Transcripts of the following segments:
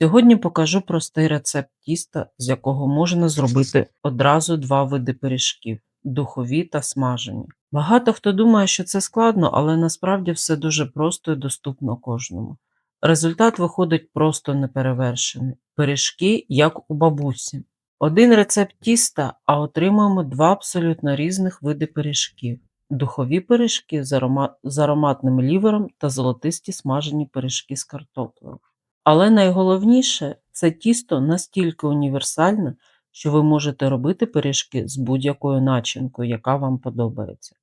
Сьогодні покажу простий рецепт тіста, з якого можна зробити одразу два види пиріжків духові та смажені. Багато хто думає, що це складно, але насправді все дуже просто і доступно кожному. Результат виходить просто неперевершений. Пиріжки, як у бабусі. Один рецепт тіста, а отримуємо два абсолютно різних види пиріжків: духові пиріжки з, арома... з ароматним лівером та золотисті смажені пиріжки з картоплею. Але найголовніше це тісто настільки універсальне, що ви можете робити пиріжки з будь-якою начинкою, яка вам подобається.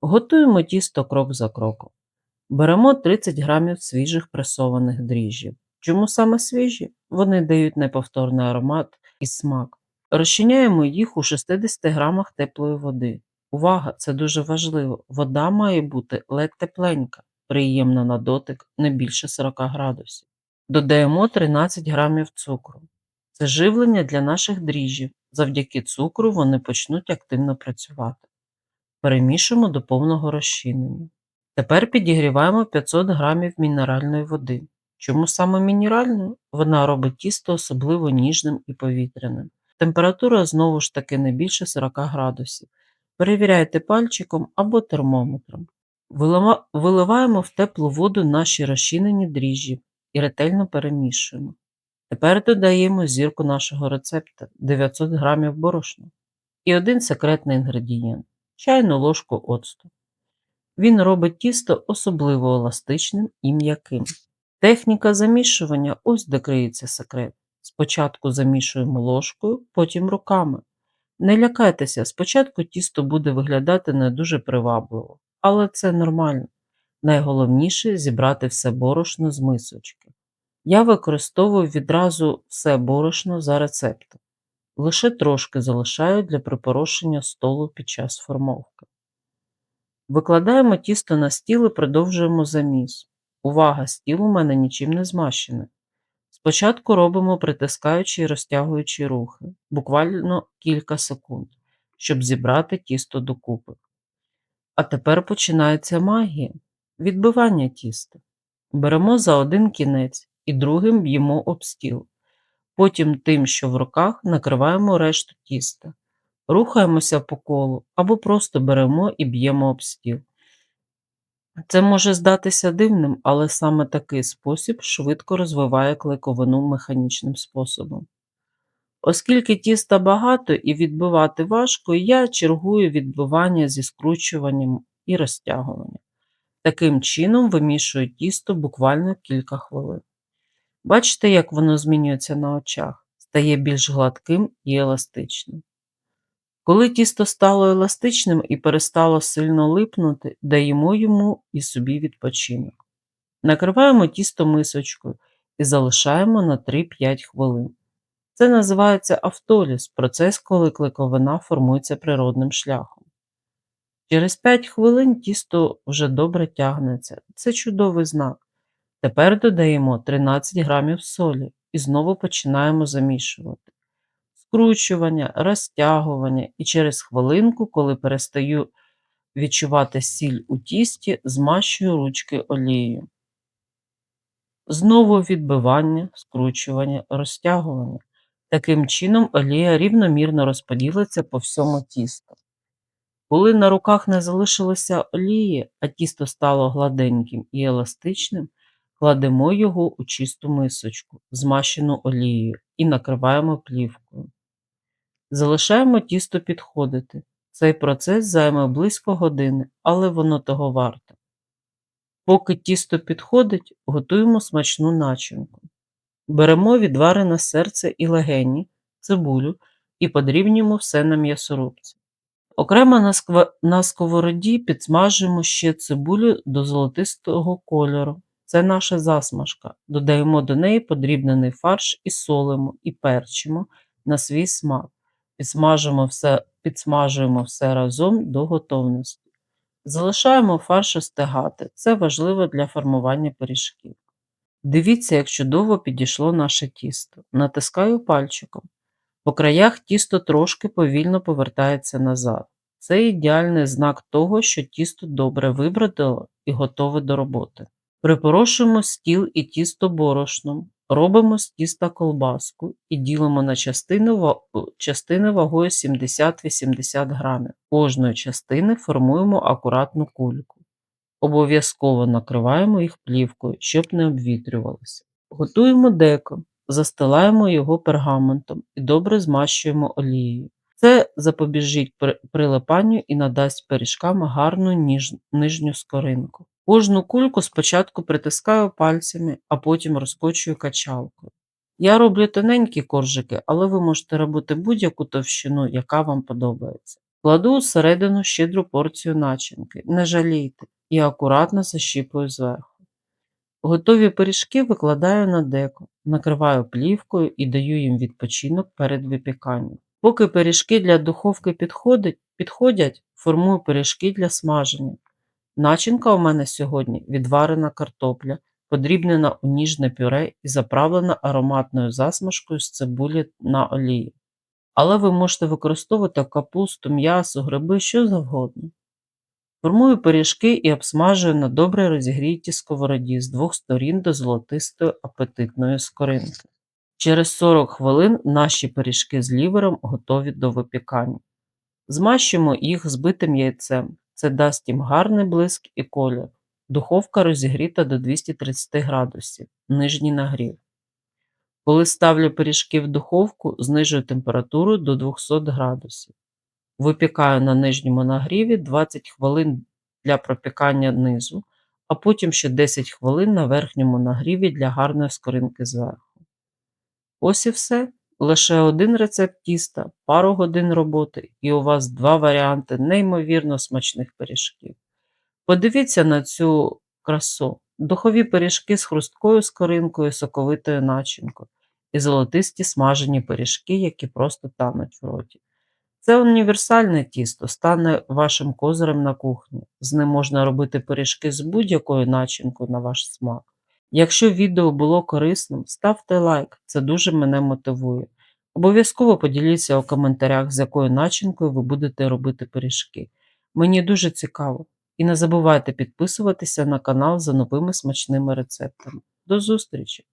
Готуємо тісто крок за кроком. Беремо 30 грамів свіжих пресованих дріжджів. Чому саме свіжі? Вони дають неповторний аромат і смак. Розчиняємо їх у 60 грамах теплої води. Увага, це дуже важливо. Вода має бути ледь тепленька, приємна на дотик не більше 40 градусів. Додаємо 13 грамів цукру. Це живлення для наших дріжджів. Завдяки цукру вони почнуть активно працювати. Перемішуємо до повного розчинення. Тепер підігріваємо 500 грамів мінеральної води. Чому саме мінеральною? Вона робить тісто особливо ніжним і повітряним. Температура знову ж таки не більше 40 градусів. Перевіряйте пальчиком або термометром. Виливаємо в теплу воду наші розчинені дріжджі і ретельно перемішуємо. Тепер додаємо зірку нашого рецепту 900 г борошна і один секретний інгредієнт чайну ложку оцту. Він робить тісто особливо еластичним і м'яким. Техніка замішування ось де криється секрет. Спочатку замішуємо ложкою, потім руками. Не лякайтеся, спочатку тісто буде виглядати не дуже привабливо, але це нормально. Найголовніше зібрати все борошно з мисочки. Я використовую відразу все борошно за рецептом. Лише трошки залишаю для припорошення столу під час формовки. Викладаємо тісто на стіл і продовжуємо заміс. Увага, стіл у мене нічим не змащений. Спочатку робимо притискаючі і розтягуючі рухи, буквально кілька секунд, щоб зібрати тісто докупи. А тепер починається магія відбивання тіста. Беремо за один кінець і другим б'ємо об стіл. Потім тим, що в руках, накриваємо решту тіста. Рухаємося по колу або просто беремо і б'ємо об стіл. Це може здатися дивним, але саме такий спосіб швидко розвиває клейковину механічним способом. Оскільки тіста багато і відбивати важко, я чергую відбивання зі скручуванням і розтягуванням. Таким чином вимішую тісто буквально кілька хвилин. Бачите, як воно змінюється на очах, стає більш гладким і еластичним. Коли тісто стало еластичним і перестало сильно липнути, даємо йому і собі відпочинок. Накриваємо тісто мисочкою і залишаємо на 3-5 хвилин. Це називається автоліз, процес, коли кликовина формується природним шляхом. Через 5 хвилин тісто вже добре тягнеться. Це чудовий знак. Тепер додаємо 13 грамів солі і знову починаємо замішувати. Скручування, розтягування і через хвилинку, коли перестаю відчувати сіль у тісті, змащую ручки олією. Знову відбивання, скручування, розтягування. Таким чином олія рівномірно розподілиться по всьому тісту. Коли на руках не залишилося олії, а тісто стало гладеньким і еластичним, кладемо його у чисту мисочку, змащену олією, і накриваємо плівкою. Залишаємо тісто підходити. Цей процес займе близько години, але воно того варте. Поки тісто підходить, готуємо смачну начинку. Беремо відварене серце і легені, цибулю і подрібнюємо все на м'ясорубці. Окремо на, скв... на сковороді підсмажуємо ще цибулю до золотистого кольору. Це наша засмажка. Додаємо до неї подрібнений фарш і солимо, і перчимо на свій смак. Підсмажуємо все, Підсмажуємо все разом до готовності. Залишаємо фарш остигати. Це важливо для формування пиріжків. Дивіться, як чудово підійшло наше тісто. Натискаю пальчиком. По краях тісто трошки повільно повертається назад. Це ідеальний знак того, що тісто добре вибродило і готове до роботи. Припорошуємо стіл і тісто борошном, Робимо з тіста колбаску і ділимо на частини вагою 70-80 грамів. Кожної частини формуємо акуратну кульку. Обов'язково накриваємо їх плівкою, щоб не обвітрювалося. Готуємо деко, застилаємо його пергаментом і добре змащуємо олією. Це запобіжить прилипанню і надасть пиріжкам гарну нижню скоринку. Кожну кульку спочатку притискаю пальцями, а потім розкочую качалкою. Я роблю тоненькі коржики, але ви можете робити будь-яку товщину, яка вам подобається. Кладу усередину щедру порцію начинки, не жалійте, і акуратно защіпую зверху. Готові пиріжки викладаю на деко, накриваю плівкою і даю їм відпочинок перед випіканням. Поки пиріжки для духовки підходять, формую пиріжки для смаження. Начинка у мене сьогодні відварена картопля, подрібнена у ніжне пюре і заправлена ароматною засмажкою з цибулі на олії. Але ви можете використовувати капусту, м'ясо, гриби, що завгодно. Формую пиріжки і обсмажую на добре розігрітій сковороді з двох сторін до золотистої апетитної скоринки. Через 40 хвилин наші пиріжки з лівером готові до випікання. Змащуємо їх збитим яйцем. Це дасть їм гарний блиск і колір. Духовка розігріта до 230 градусів, нижній нагрів. Коли ставлю пиріжки в духовку, знижую температуру до 200 градусів. Випікаю на нижньому нагріві 20 хвилин для пропікання низу, а потім ще 10 хвилин на верхньому нагріві для гарної скоринки зверху. Ось і все. Лише один рецепт тіста, пару годин роботи, і у вас два варіанти неймовірно смачних пиріжків. Подивіться на цю красу. Духові пиріжки з хрусткою скоринкою, соковитою начинкою і золотисті смажені пиріжки, які просто тануть в роті. Це універсальне тісто стане вашим козирем на кухні. З ним можна робити пиріжки з будь-якою начинкою на ваш смак. Якщо відео було корисним, ставте лайк, це дуже мене мотивує. Обов'язково поділіться у коментарях, з якою начинкою ви будете робити пиріжки. Мені дуже цікаво. І не забувайте підписуватися на канал за новими смачними рецептами. До зустрічі!